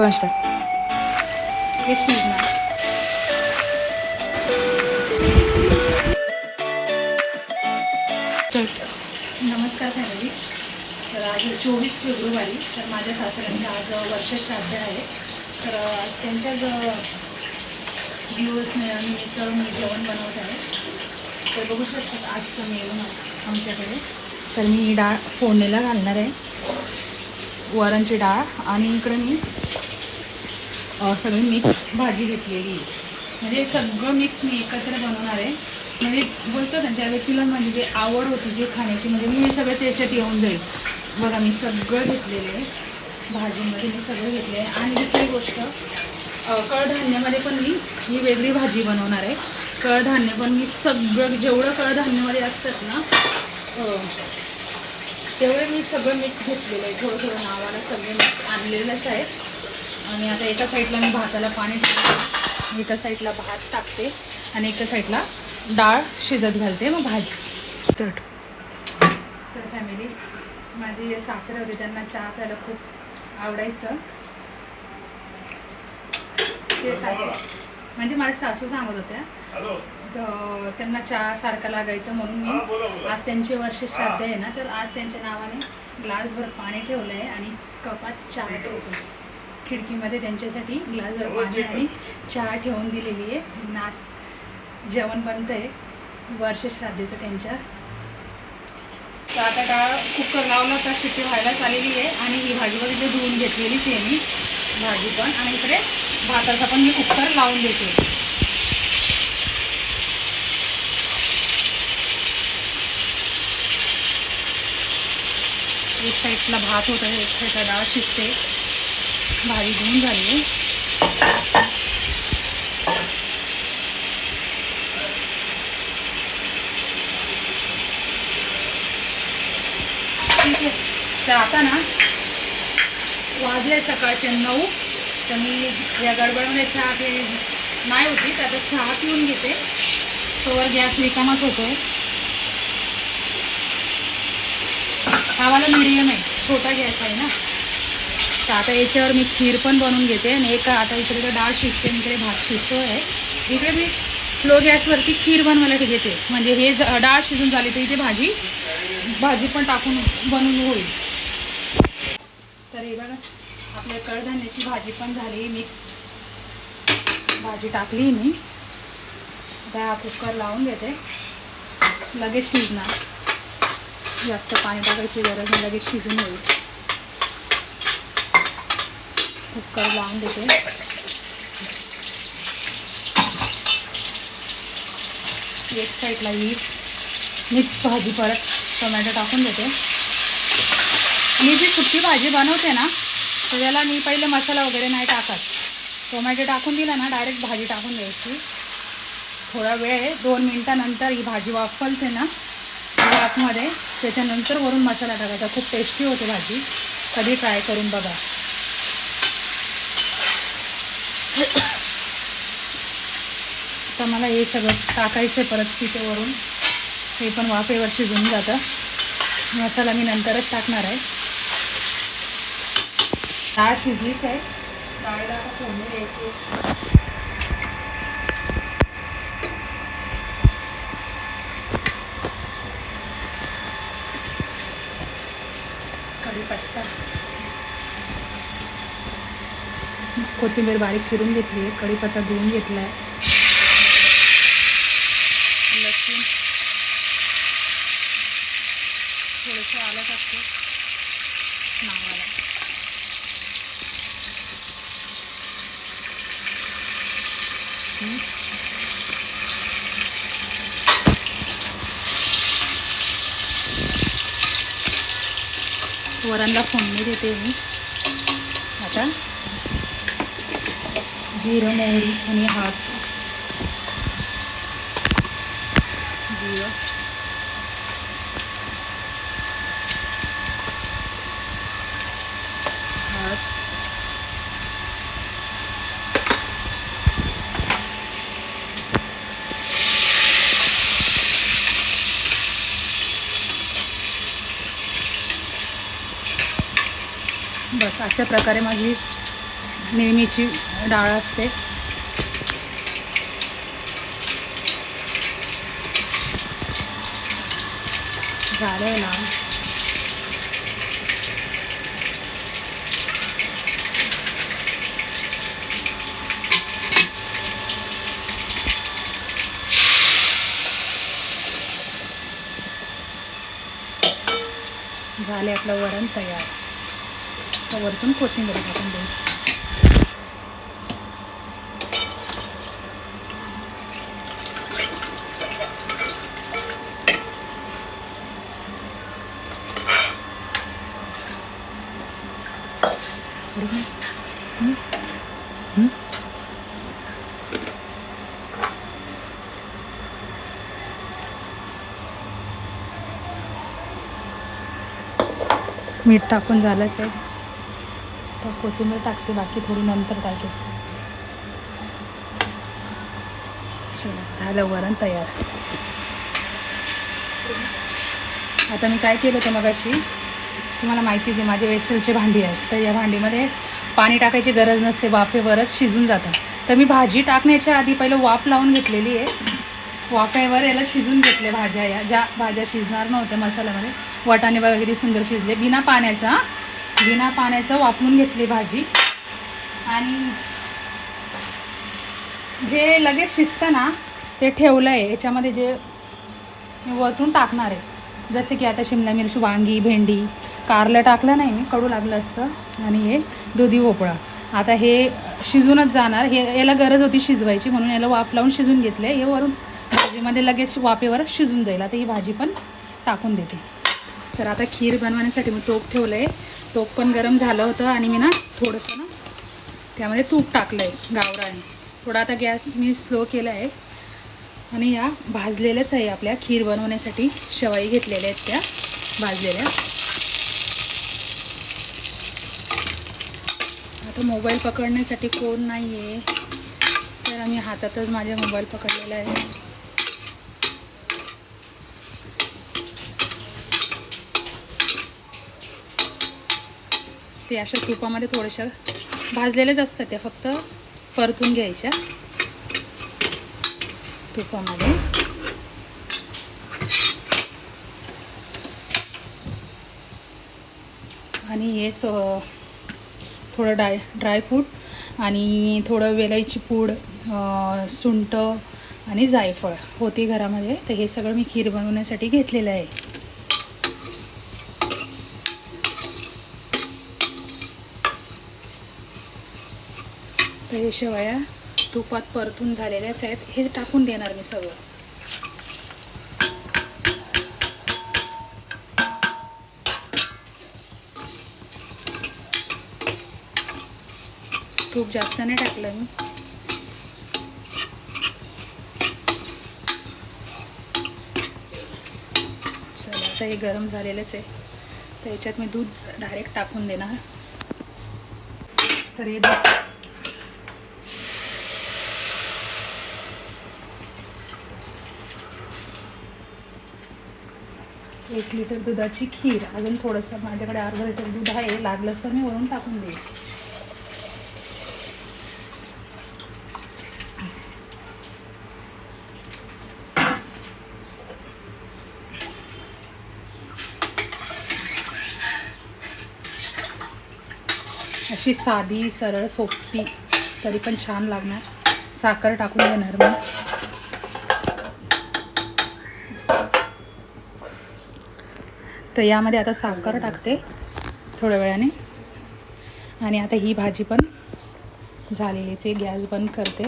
नमस्कार. हे शिजणार नमस्कार फॅमिली. तर आज चोवीस फेब्रुवारी तर माझ्या सासऱ्यांचं आज वर्ष श्राद्ध आहे. तर आज त्यांच्याच दिवस निमित्त मी जेवण बनवत आहे. तर बघू शकतात आजचं मेनू आमच्याकडे. तर मी डाळ फोडणीला घालणार आहे. वरणची डाळ आणि इकडे मी सगळी मिक्स भाजी घेतलेली. म्हणजे सगळं मिक्स मी एकत्र बनवणार आहे. म्हणजे बोलतो ना ज्या व्यक्तीला म्हणजे जे आवड होती जे खाण्याची म्हणजे मी हे सगळं त्याच्यात येऊन जाईल. बघा मी सगळं घेतलेलं आहे. भाजीमध्ये मी सगळं घेतलं आहे आणि दुसरी गोष्ट कडधान्यामध्ये पण मी ही वेगळी भाजी बनवणार आहे. कडधान्य पण मी सगळं जेवढं कडधान्यामध्ये असतात ना तेवढे मी सगळं मिक्स घेतलेलं आहे. थोडं थोडं नावाला सगळं मिक्स आणलेलंच आहे. आणि आता एका साईडला मी भाताला पाणी टाकते. एका साईडला भात टाकते आणि एका साईडला डाळ शिजत घालते मग भाजी. तर फॅमिली माझे सासरे होते त्यांना चहा प्यायला खूप आवडायचं. ते सारखे म्हणजे माझ्या सासू सांगत होत्या. तर त्यांना चहा सारखा लागायचं म्हणून मी आज त्यांचे वर्ष श्राद्ध आहे ना तर आज त्यांच्या नावाने ग्लासभर पाणी ठेवलं आहे आणि कपात चहा ठेवतो खिडकीमध्ये त्यांच्यासाठी ग्लासभर पाणी आणि चहा ठेवून दिलेली आहे. नाच जेवण बनतं आहे. वर्ष श्राद्धेचं त्यांच्या. तर आता डाळ कुकर लावला तर शिट्टी व्हायलाच आलेली आहे. आणि ही भाजी वगैरे धुवून घेतलेलीच आहे मी. भाजी पण. आणि इकडे भाताचा पण मी कुकर लावून देते. एक साईडला भात होत आहे एक साईडला डाळ शिजते. भाजी धुवून झाली आहे. ठीक आहे. तर आता ना वाजले सकाळचे नऊ तर मी या गडबडमध्ये चहा पे नाही होती तर आता चहा पिऊन घेते. तोवर गॅस रिकामाच होतो आम्हाला मिडियम आहे छोटा गॅस आहे ना. तर आता याच्यावर मी खीर पण बनवून घेते आणि एक आता इकडे डाळ शिजते इकडे भात शिजतो आहे इकडे मी स्लो गॅसवरती खीर बनवायला घेते. म्हणजे हे ज- डाळ शिजून झाली तर इथे भाजी भाजी पण टाकून बनवून होईल. तर हे बघा आपल्या कडधान्याची भाजी पण झाली मिक्स. भाजी टाकली मी. आता हा कुकर लावून घेते. लगेच शिजणार. जास्त पाणी टाकायची गरज नाही लगेच शिजून होईल. कुकर लावून देते एक साईडला ही मिक्स भाजी परत टोमॅटो टाकून देते. मी जी सुकी भाजी बनवते ना तर त्याला मी पहिले मसाला वगैरे नाही टाकत. टोमॅटो टाकून दिला ना डायरेक्ट भाजी टाकून द्यायची. थोडा वेळ दोन मिनटानंतर ही भाजी वाफलते ना वाफमध्ये. त्याच्यानंतर वरून मसाला टाकायचा. खूप टेस्टी होते भाजी. कधी ट्राय करून बघा. तर मला हे सगळं टाकायचं आहे परत पिठेवरून. हे पण वाफेवर शिजून जातं. मसाला मी नंतरच टाकणार आहे. डाळ शिजलीच आहे. डाळीला आता फोडणी द्यायची कढीपत्ता कोथिंबीर बारीक चिरून घेतली आहे कढीपत्ता धुवून घेतला आहे लसूण थोडंसं आलं टाकतो नावाला. हं. वरणला फोडणी देते मी. आता जिरं मोहरी आणि हात जिरं. हात बस अशा प्रकारे माझी नेहमीची डाळ असते. झालंय ना. झाले आपलं वरण तयार. तर वरतून कोथिंबीर टाकून देऊ. मीठ टाकून झालंच आहे तर कोथिंबीर टाकते बाकी थोडी नंतर टाकेल चला झालं वरण तयार. आता मी काय केलं होतं मगाशी? तुम्हाला माहितीच आहे माझे वेसलचे भांडी आहेत तर या भांडीमध्ये पाणी टाकायची गरज नसते वाफेवरच शिजून जातं. तर मी भाजी टाकण्याच्या आधी पहिलं वाफ लावून घेतलेली आहे. वाफ्यावर याला शिजून घेतले भाज्या या ज्या भाज्या शिजणार नव्हत्या मसाल्यामध्ये. वाटाणे बघा किती सुंदर शिजले. बिना पाण्याचा बिना पाण्याचं वापरून घेतली भाजी. आणि जे लगेच शिजतं ना ते ठेवलं आहे याच्यामध्ये जे वरतून टाकणार आहे. जसे की आता शिमला मिरची वांगी भेंडी कारलं टाकलं नाही मी कडू लागलं असतं. आणि हे दुधी भोपळा. आता हे शिजूनच जाणार. हे याला गरज होती शिजवायची म्हणून याला वाफ लावून शिजून घेतलं हे वरून भाजीमध्ये लगेच वाफेवर शिजून जाईल. आता ही भाजी पण टाकून देते. तर आता खीर बनवण्यासाठी मी तोप ठेवलं आहे टोप पण गरम झालं होतं आणि मी ना थोडंसं ना त्यामध्ये तूप टाकलं आहे गावराने. थोडा आता गॅस मी स्लो केला आहे आणि या भाजलेल्याच आहे आपल्या खीर बनवण्यासाठी. शेवाई घेतलेल्या आहेत त्या भाजलेल्या. आता मोबाईल पकडण्यासाठी कोण नाही आहे तर आम्ही हातातच माझ्या मोबाईल पकडलेला आहे. ते अशा तुपामध्ये थोड्याशा भाजलेल्याच असतात त्या फक्त परतून घ्यायच्या तुपामध्ये. आणि हे स थोडं डाय ड्रायफ्रूट आणि थोडं वेलायची पूड सुंट आणि जायफळ होती घरामध्ये. तर हे सगळं मी खीर बनवण्यासाठी घेतलेलं आहे. तर हे शेवया तुपात परतून झालेल्याच आहेत. हे टाकून देणार मी सगळं. तूप जास्त नाही टाकलं मी. चला आता हे गरम झालेलंच आहे. तर याच्यात मी दूध डायरेक्ट टाकून देणार. तर हे दूध एक लिटर दुधाची खीर. अजून थोडंसं माझ्याकडे अर्धा लिटर दूध आहे. लागलं तर मी वरून टाकून देईल अशी साधी सरळ सोपी तरी पण छान लागणार. साखर टाकून देणार मी. तर यामध्ये आता साखर टाकते थोड्या वेळाने. आणि आता ही भाजी पण झालेलीच आहे. गॅस बंद करते.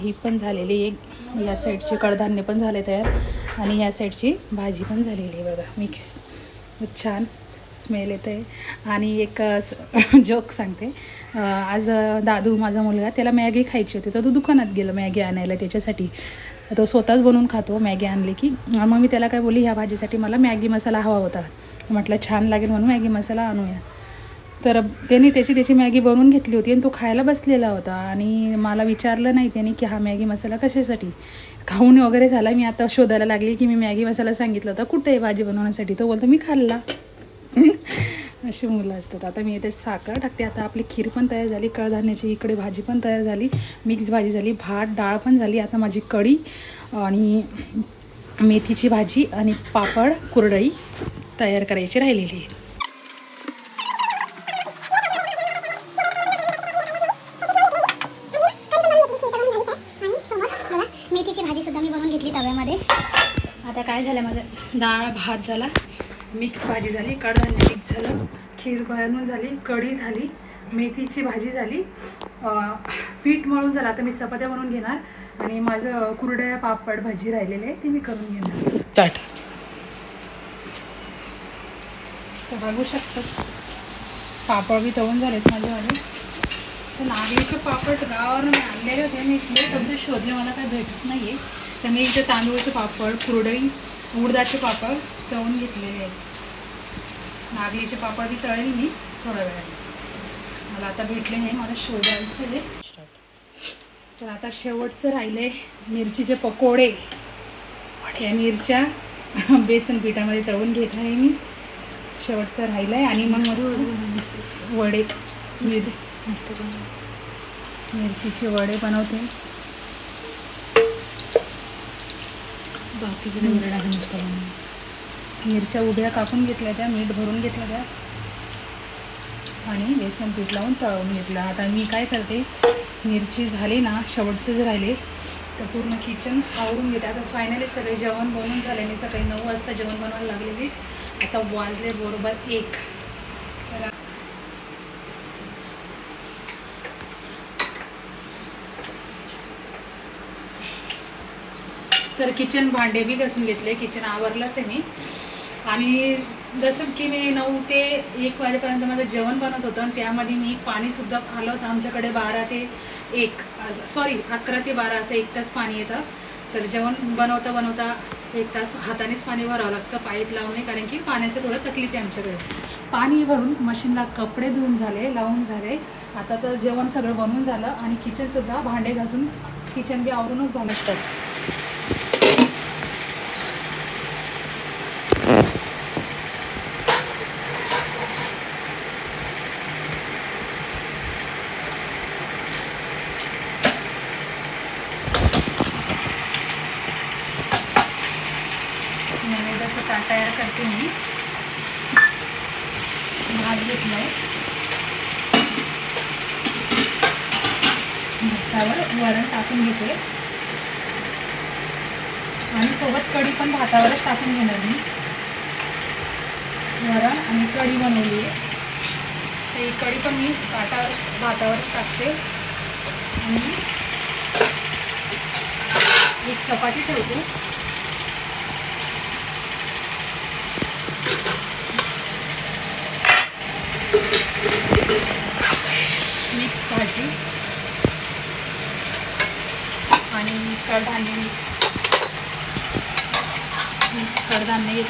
ही पण झालेली आहे. या साईडची कडधान्य पण झाले तयार. आणि या साईडची भाजी पण झालेली आहे बघा. मिक्स. छान स्मेल येतं. आहे आणि एक जोक सांगते. आज दादू माझा मुलगा त्याला मॅगी खायची होती. तर तो दुकानात गेला मॅगी आणायला त्याच्यासाठी. तो स्वतःच बनवून खातो मॅगी आणली की. मग मी त्याला काय बोलली ह्या भाजीसाठी मला मॅगी मसाला हवा होता. म्हटलं छान लागेल म्हणून मॅगी मसाला आणूया. तर त्याने त्याची त्याची मॅगी बनवून घेतली होती आणि तो खायला बसलेला होता. आणि मला विचारलं नाही त्याने की हा मॅगी मसाला कशासाठी? खाऊन वगैरे झाला. मी आता शोधायला लागली की मी मॅगी मसाला सांगितलं होता. कुठे आहे भाजी बनवण्यासाठी? तो बोलतो मी खाल्ला. अशी मुलं असतात. आता मी याच्यात साखर टाकते. आता आपली खीर पण तयार झाली कडधान्याची इकडे भाजी पण तयार झाली मिक्स भाजी झाली भात डाळ पण झाली आता माझी कढी आणि मेथीची भाजी आणि पापड कुरडई तयार करायची राहिलेली आहे. मेथीची भाजी सुद्धा मी बनवून घेतली तव्यामध्ये. आता काय झालं माझं? डाळ भात झाला. मिक्स भाजी झाली कडधान्य मिक्स झालं खीर बनवून झाली कढी झाली मेथीची भाजी झाली. पीठ मळून झालं आता मी चपात्या बनवून घेणार. आणि माझं कुरड्या पापड भाजी राहिलेले आहे ती मी करून घेणार. ताट तर बघू शकतो. पापड बी तळून झालेत माझ्यावाले. तर नागलीचे पापड गावावरून मी आणलेले होते मी इथले शब्द शोधले मला काही भेटत नाही आहे तर मी इथे तांदूळचे पापड कुरडई उडदाचे पापड तळून घेतलेले आहेत. नागलीचे पापड बी तळेल मी थोड्या वेळाने. मला आता भेटले नाही मला शोधायचं आहे तर आता शेवटचं राहिले मिरचीचे पकोडे. या मिरच्या बेसन पिठामध्ये तळून घेत आहे मी. शेवटचं राहिलं आहे आणि मग मस्त वडे मिर मिरचीचे वडे बनवते. बाकीचे वडे टाकून मिरच्या उभ्या कापून घेतल्या त्या मीठ भरून घेतल्या त्या. आणि बेसन पीठ लावून तळून घेतलं. आता मी काय करते मिरची झाली ना शेवटचे राहिले. तर पूर्ण किचन आवरून घेते. आता फायनली सगळे जेवण बनवून झाले. मी सकाळी नऊ वाजता जेवण बनवायला लागलेली. आता वाजले बरोबर एक. तर किचन भांडे बी घासून घेतले. किचन आवरलंच आहे मी. आणि जसं की मी नऊ ते एक वाजेपर्यंत माझं जेवण बनत होतं आणि त्यामध्ये मी पाणीसुद्धा आलं होतं. आमच्याकडे बारा ते एक सॉरी अकरा ते बारा असं एक तास पाणी येतं. तर जेवण बनवता बनवता एक तास हातानेच पाणी भरावं लागतं पाईप लावणे कारण की पाण्याचं थोडं तकलीफ आहे आमच्याकडे. पाणी भरून मशीनला कपडे धुवून झाले लावून झाले. आता तर जेवण सगळं बनवून झालं आणि किचनसुद्धा भांडे घासून किचन बी आवरूनच झालं. असतं नैवेद्याचं ताट तयार करते मी भात घेतलाय भातावर वरण टाकून घेते आणि सोबत कढी पण भातावरच टाकून घेणार मी वरण आणि कढी बनवली आहे. ते ही कढी पण मी भातावर भातावरच टाकते. आणि एक चपाती ठेवते. मिक्स भाजी. आणि कडधान्य मिक्स. मिक्स कडधान्य एक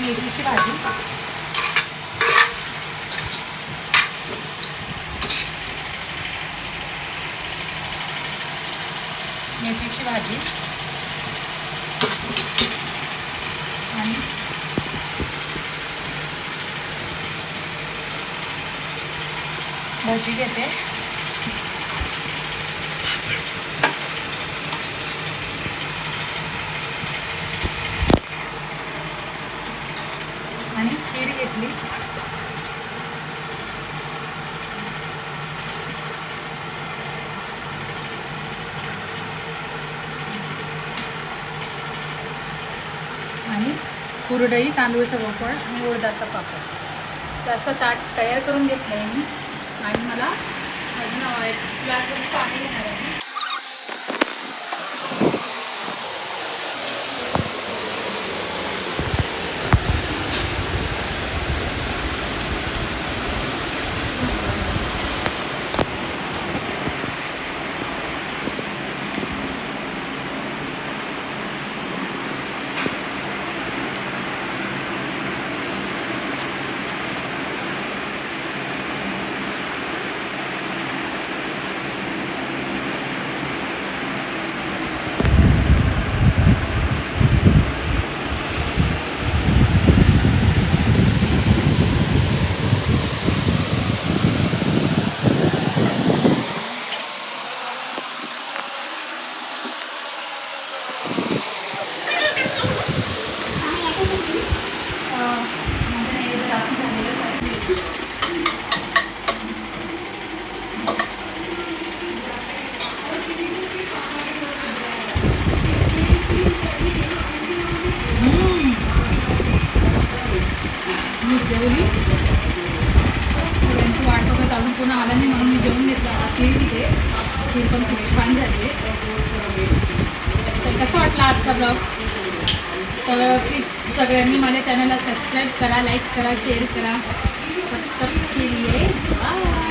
मेथीची भाजी मेथीची भाजी आणि भजी घेते आणि खीर घेतली. आणि कुरडई तांदूळचं पापड आणि उडदाचा पापड. तर असं ताट तयार करून घेतलं आहे मी. आणि मला अजून एक ग्लास पाणी घेणार आहे. जेवली. सगळ्यांची वाट बघत अजून पूर्ण आला नाही म्हणून मी जेवून घेतला. आता खीर तिथे. खीर पण खूप छान झाली. तर कसं वाटलं आजचा ब्लॉग तर प्लीज सगळ्यांनी माझ्या चॅनलला सबस्क्राईब करा लाईक करा शेअर करा. तर केली आहे बाय